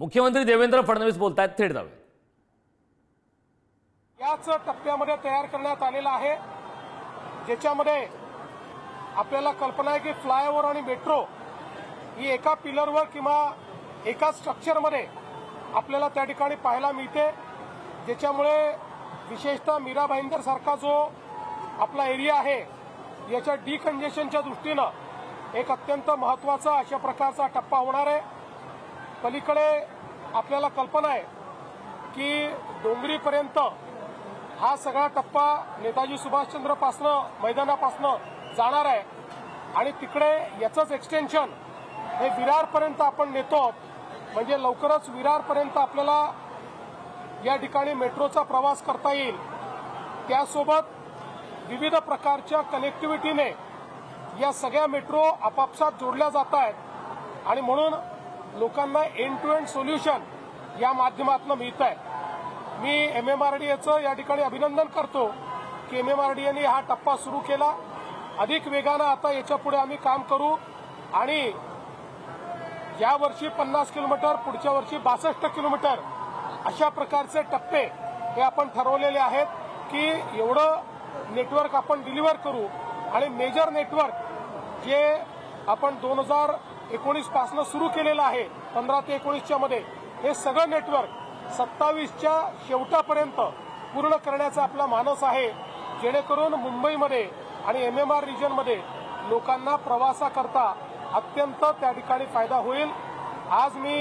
मुख्यमंत्री देवेंद्र फडणवीस बोलतायत थेट जाऊया. याच टप्प्यामध्ये तयार करण्यात आलेला आहे ज्याच्यामध्ये आपल्याला कल्पना आहे की फ्लायओव्हर आणि मेट्रो ही एका पिलरवर किंवा एका स्ट्रक्चरमध्ये आपल्याला त्या ठिकाणी पाहायला मिळते ज्याच्यामुळे विशेषतः मीरा भाईंदर सारखा जो आपला एरिया आहे याच्या डिकंजेशनच्या दृष्टीनं एक अत्यंत महत्त्वाचा अशा प्रकारचा टप्पा होणार आहे. पलीकडे आपल्याला कल्पना आहे की डोंगरीपर्यंत हा सगळा टप्पा नेताजी सुभाषचंद्रपासनं मैदानापासनं जाणार आहे. आणि तिकडे याचंच एक्सटेन्शन हे विरारपर्यंत आपण नेतो आहोत. म्हणजे लवकरच विरारपर्यंत आपल्याला या ठिकाणी मेट्रोचा प्रवास करता येईल. त्यासोबत विविध प्रकारच्या कनेक्टिव्हिटीने या सगळ्या मेट्रो आपापसात जोडल्या जात आहेत. आणि म्हणून लोकांना एंड टू एंड सोल्युशन या माध्यमातून मिळत आहे मी एम एम आर डी एचं या ठिकाणी अभिनंदन करतो की एम एम आर डी यांनी हा टप्पा सुरू केला. अधिक वेगानं आता याच्यापुढे आम्ही काम करू आणि या वर्षी पन्नास किलोमीटर पुढच्या वर्षी बासष्ट किलोमीटर अशा प्रकारचे टप्पे हे आपण ठरवलेले आहेत की एवढं नेटवर्क आपण डिलिव्हर करू आणि मेजर नेटवर्क जे आपण दोन हजार एकोणीस पासनं सुरू केलेलं आहे. पंधरा ते एकोणीसच्या मध्ये. हे सगळं नेटवर्क सत्तावीसच्या शेवटापर्यंत पूर्ण करण्याचा आपला मानस आहे. जेणेकरून मुंबईमध्ये आणि एम एम आर रिजनमध्ये लोकांना प्रवासाकरता अत्यंत त्या ठिकाणी फायदा होईल. आज मी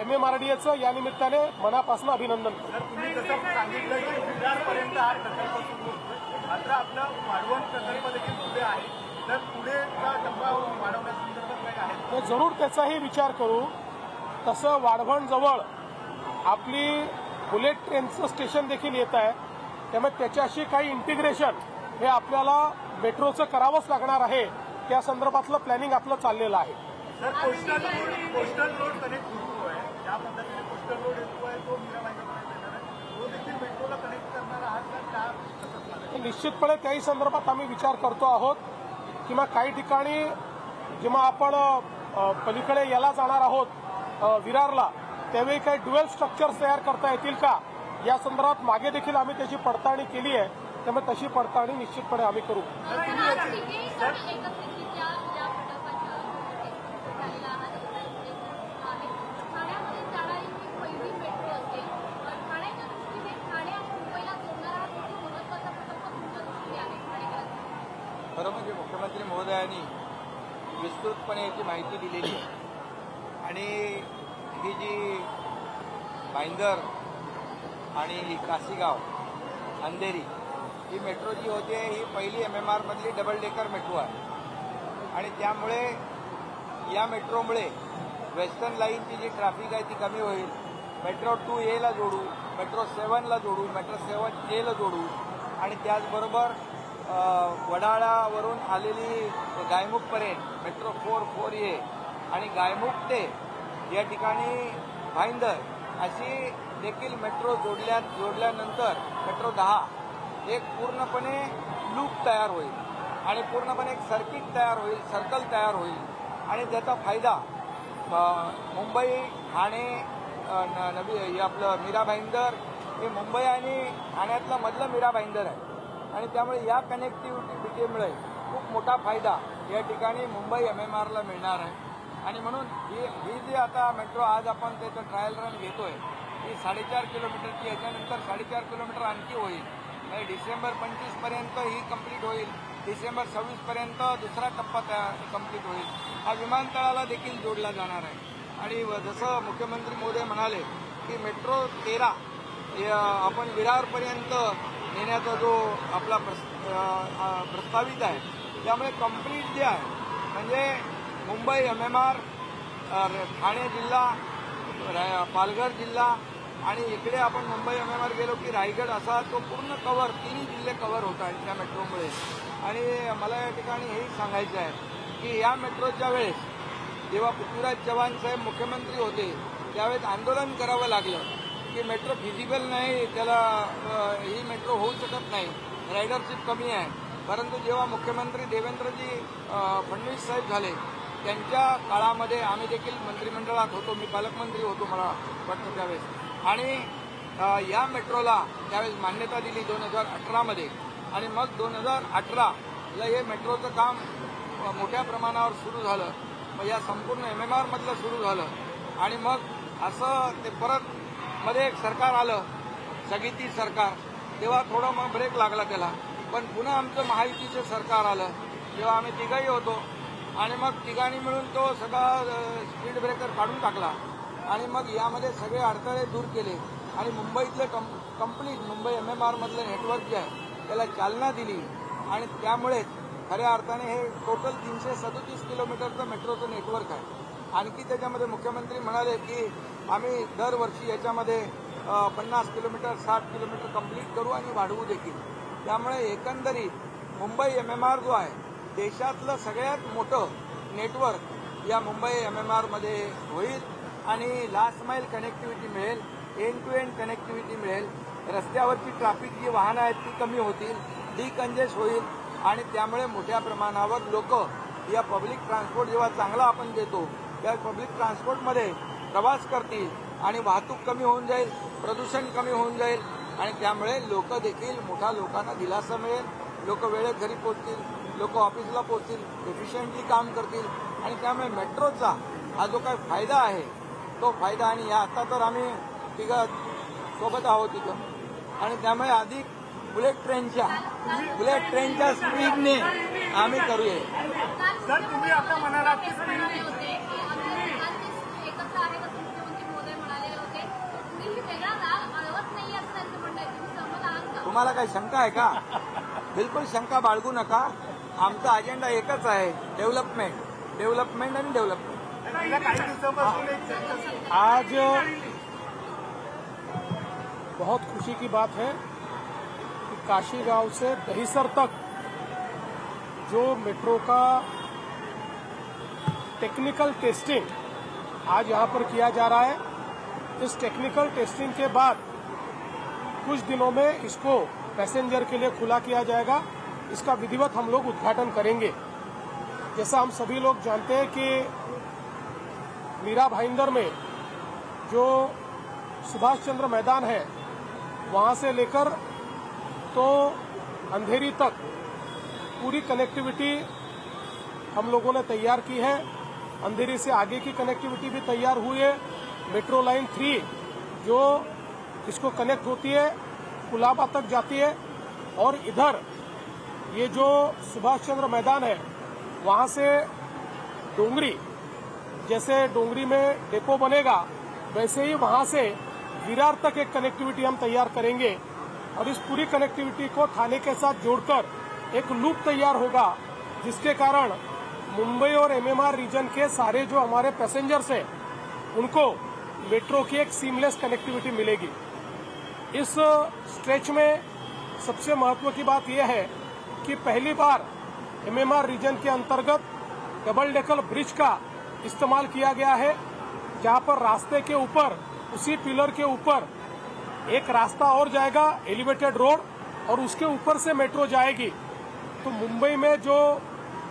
एम एम आर डी एचं या निमित्ताने मनापासून अभिनंदन करतो. तर हा जरूर त्याचाही विचार करू. तसं वाढवण जवळ आपली बुलेट ट्रेनचं स्टेशन देखील येत आहे. त्यामुळे त्याच्याशी काही इंटिग्रेशन हे आपल्याला मेट्रोचं करावंच लागणार आहे. त्या संदर्भातलं प्लॅनिंग आपलं चाललेलं आहे. Sir coastal road coastal road connect सुरू आहे. ज्या पद्धतीने कोस्टल रोड येतो आहे तो मीराबाईंपर्यंत येणार आहे. तो देखील मेट्रोला कनेक्ट करणारा हा तर त्या कसं चालेल तर निश्चितपणे त्याही संदर्भात आम्ही विचार करतो आहोत. किंवा काही ठिकाणी जेव्हा आपण पलीकडे याला जाणार आहोत विरारला त्यावेळी काही ड्युएल स्ट्रक्चर्स तयार करता येतील का? या संदर्भात मागे देखील आम्ही त्याची पडताळणी केली आहे. त्यामुळे तशी पडताळणी निश्चितपणे आम्ही करू. खरं म्हणजे मुख्यमंत्री महोदयांनी विस्तृतपणे याची माहिती दिलेली आहे. आणि ही जी भाईंदर आणि ही काशीगाव अंधेरी ही मेट्रो जी होते ही पहिली एम एम आरमधली डबल डेकर मेट्रो आहे. आणि त्यामुळे या मेट्रोमुळे वेस्टर्न लाईनची जी ट्रॅफिक आहे ती कमी होईल. मेट्रो टू एला जोडू मेट्रो सेवनला जोडू मेट्रो सेवन एला जोडू. आणि त्याचबरोबर वडाळावरून आलेली गायमुखपर्यंत मेट्रो फोर फोर ए आणि गायमुख ते या ठिकाणी भाईंदर अशी देखील मेट्रो जोडल्या जोडल्यानंतर मेट्रो दहा एक पूर्णपणे लूप तयार होईल. आणि पूर्णपणे एक सर्किट तयार होईल सर्कल तयार होईल. आणि त्याचा फायदा मुंबई ठाणे न- नवी हे आपलं मीरा भाईंदर हे मुंबई आणि ठाण्यातलं मधलं मीरा भाईंदर आहे. आणि त्यामुळे या कनेक्टिव्हिटीमुळे खूप मोठा फायदा या ठिकाणी मुंबई एम एम आरला मिळणार आहे. आणि म्हणून ही ही जी आता मेट्रो आज आपण त्याचं ट्रायल रन घेतोय ही साडेचार किलोमीटरची याच्यानंतर साडेचार किलोमीटर आणखी होईल. म्हणजे डिसेंबर पंचवीसपर्यंत ही कंप्लीट होईल. डिसेंबर सव्वीसपर्यंत दुसरा टप्पा कंप्लीट होईल. हा विमानतळाला देखील जोडला जाणार आहे. आणि व- जसं मुख्यमंत्री मोदी म्हणाले की मेट्रो तेरा या आपण विरारपर्यंत नेण्याचा जो आपला प्रस- प्रस्तावित आहे त्यामुळे कंप्लीट जे आहे म्हणजे Mumbai M M R Thane जिल्हा पालघर जिल्हा आणि इकडे आपण मुंबई एम एम आर गेलो की रायगड असा तो पूर्ण कव्हर तिन्ही जिल्हे कव्हर होत आहेत त्या मेट्रोमुळे आणि मला या ठिकाणी हे सांगायचं आहे की या मेट्रोच्या वेळेस जेव्हा पृथ्वीराज चव्हाण साहेब मुख्यमंत्री होते त्यावेळेस आंदोलन करावं लागलं. की मेट्रो फिजिबल नाही त्याला ही मेट्रो होऊ शकत नाही. रायडरशिप कमी आहे. परंतु जेव्हा मुख्यमंत्री देवेंद्रजी फडणवीस साहेब झाले त्यांच्या काळामध्ये आम्ही देखील मंत्रिमंडळात होतो. मी पालकमंत्री होतो मला वाटतं त्यावेळेस. आणि या मेट्रोला त्यावेळेस मान्यता दिली दोन हजार अठरामध्ये. आणि मग दोन हजार अठराला हे मेट्रोचं काम मोठ्या प्रमाणावर सुरू झालं. मग या संपूर्ण एम एम आरमधलं सुरू झालं. आणि मग असं ते परत मध्ये एक सरकार आलं स्थगिती सरकार तेव्हा थोडं मग ब्रेक लागला त्याला. पण पुन्हा आमचं महायुतीचं सरकार आलं तेव्हा आम्ही तिघाही होतो. आणि मग तिघांनी मिळून तो सगळा स्पीड ब्रेकर काढून टाकला. आणि मग यामध्ये सगळे अडथळे दूर केले. आणि मुंबईतले कं कंप्लीट मुंबई एम एम आरमधलं नेटवर्क जे आहे त्याला चालना दिली. आणि त्यामुळेच खऱ्या अर्थाने हे टोटल तीनशे सदोतीस किलोमीटरचं मेट्रोचं नेटवर्क आहे. आणखी त्याच्यामध्ये मुख्यमंत्री म्हणाले की आम्ही दरवर्षी याच्यामध्ये पन्नास किलोमीटर साठ किलोमीटर कंप्लीट करू आणि वाढवू देखील. त्यामुळे एकंदरीत मुंबई एम एम आर जो आहे देशातलं सगळ्यात मोठं नेटवर्क या मुंबई एम एम आरमध्ये होईल आणि लास्ट माईल कनेक्टिव्हिटी मिळेल एंड टू एंड कनेक्टिव्हिटी मिळेल. रस्त्यावरची ट्रॅफिक जी वाहनं आहेत ती कमी होतील डिकंजेस्ट होईल आणि त्यामुळे मोठ्या प्रमाणावर लोक या पब्लिक ट्रान्सपोर्ट जेव्हा चांगला आपण देतो त्या पब्लिक ट्रान्सपोर्टमध्ये प्रवास करतील आणि वाहतूक कमी होऊन जाईल प्रदूषण कमी होऊन जाईल आणि त्यामुळे लोक देखील मोठ्या लोकांना दिलासा मिळेल. लोक वेळेत घरी पोहोचतील लोक ऑफिसला पोहोचतील एफिशियंटली काम करतील आणि त्यामुळे मेट्रोचा हा जो काही फायदा आहे तो फायदा आणि या आता तर आम्ही तिघं सोबत आहोत तिथं आणि त्यामुळे अधिक बुलेट ट्रेनच्या बुलेट ट्रेनच्या स्पीडने आम्ही करूया. सर, तुम्ही आता म्हणालात की तुम्हाला काही शंका आहे का? बिलकुल शंका बाळगू नका. आमचा अजेंडा एकच आहे डेव्हलपमेंट डेव्हलपमेंट आणि डेव्हलपमेंट गेल्या काही दिवसापासून एक चर्चा सुरू आज बहुत खुशी की बात है कि काशी गाँव से दहीसर तक जो मेट्रो का टेक्निकल टेस्टिंग आज यहाँ पर किया जा रहा है। इस टेक्निकल टेस्टिंग के बाद कुछ दिनों में इसको पैसेंजर के लिए खुला किया जाएगा। इसका विधिवत हम लोग उद्घाटन करेंगे। जैसा हम सभी लोग जानते हैं कि मीरा भाईंदर में जो सुभाष चंद्र मैदान है, वहाँ से लेकर तो अंधेरी तक पूरी कनेक्टिविटी हम लोगों ने तैयार की है। अंधेरी से आगे की कनेक्टिविटी भी तैयार हुई है। मेट्रो लाइन थ्री जो इसको कनेक्ट होती है, कुलाबा तक जाती है और इधर ये जो सुभाष चंद्र मैदान है, वहाँ से डोंगरी, जैसे डोंगरी में डेपो बनेगा, वैसे ही वहाँ से विरार तक एक कनेक्टिविटी हम तैयार करेंगे और इस पूरी कनेक्टिविटी को थाने के साथ जोड़कर एक लूप तैयार होगा, जिसके कारण मुंबई और एमएमआर रीजन के सारे जो हमारे पैसेंजर्स हैं, उनको मेट्रो की एक सीमलेस कनेक्टिविटी मिलेगी। इस स्ट्रेच में सबसे महत्व की बात यह है कि पहली बार एमएमआर रीजन के अंतर्गत डबल डेकल ब्रिज का इस्तेमाल किया गया है, जहाँ पर रास्ते के ऊपर, उसी पिलर के ऊपर एक रास्ता और जाएगा एलिवेटेड रोड और उसके ऊपर से मेट्रो जाएगी। तो मुंबई में जो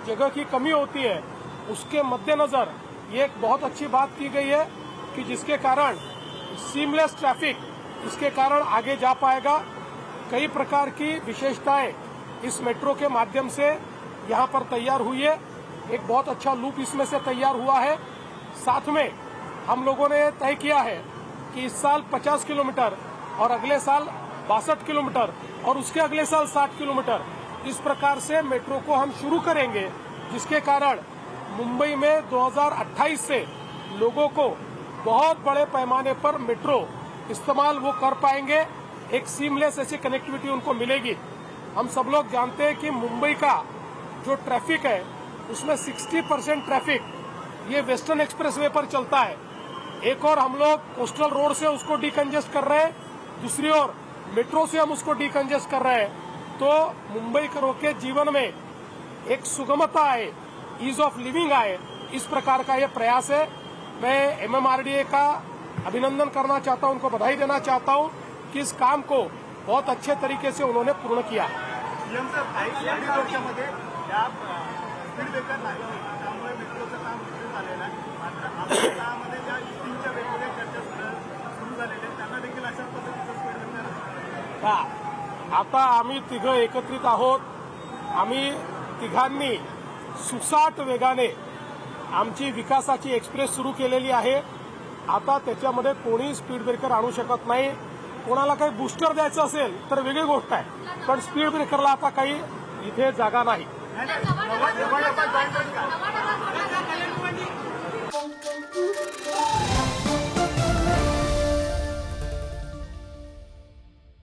जगह की कमी होती है, उसके मद्देनजर ये एक बहुत अच्छी बात की गई है कि जिसके कारण सीमलेस ट्रैफ़िक इसके कारण आगे जा पाएगा। कई प्रकार की विशेषताएँ इस मेट्रो के माध्यम से यहाँ पर तैयार हुई है। एक बहुत अच्छा लूप इसमें से तैयार हुआ है। साथ में हम लोगों ने तय किया है कि इस साल 50 किलोमीटर और अगले साल बासठ किलोमीटर और उसके अगले साल 60 किलोमीटर इस प्रकार से मेट्रो को हम शुरू करेंगे, जिसके कारण मुंबई में 2028 से लोगों को बहुत बड़े पैमाने पर मेट्रो इस्तेमाल वो कर पाएँगे। एक सीमलेस ऐसी कनेक्टिविटी उनको मिलेगी। हम सब लोग जानते हैं कि मुंबई का जो ट्रैफ़िक है, उसमें 60 परसेंट ट्रैफ़िक ये वेस्टर्न एक्सप्रेसवे पर चलता है। एक और हम लोग कोस्टल रोड से उसको डिकंजेस्ट कर रहे हैं। दूसरी ओर मेट्रो से हम उसको डिकंजेस्ट कर रहे हैं। तो मुंबई करों के जीवन में एक सुगमता आए ईज ऑफ़ लिविंग आए, इस प्रकार का यह प्रयास है। मैं एमएमआरडीए का अभिनंदन करना चाहता हूं उनको बधाई देना चाहता हूं कि इस काम को बहुत अच्छे तरीके से उन्होंने पूर्ण किया। हा. आता आम्ही तिघं एकत्रित आहोत. आम्ही तिघांनी सुसाट वेगाने आमची विकासाची एक्सप्रेस सुरू केलेली आहे. आता त्याच्यामध्ये कोणी स्पीड ब्रेकर आणू शकत नाही. कोणाला काही बुस्टर द्यायचं असेल तर वेगळी गोष्ट आहे. पण स्पीड ब्रेकरला आता काही इथे जागा नाही.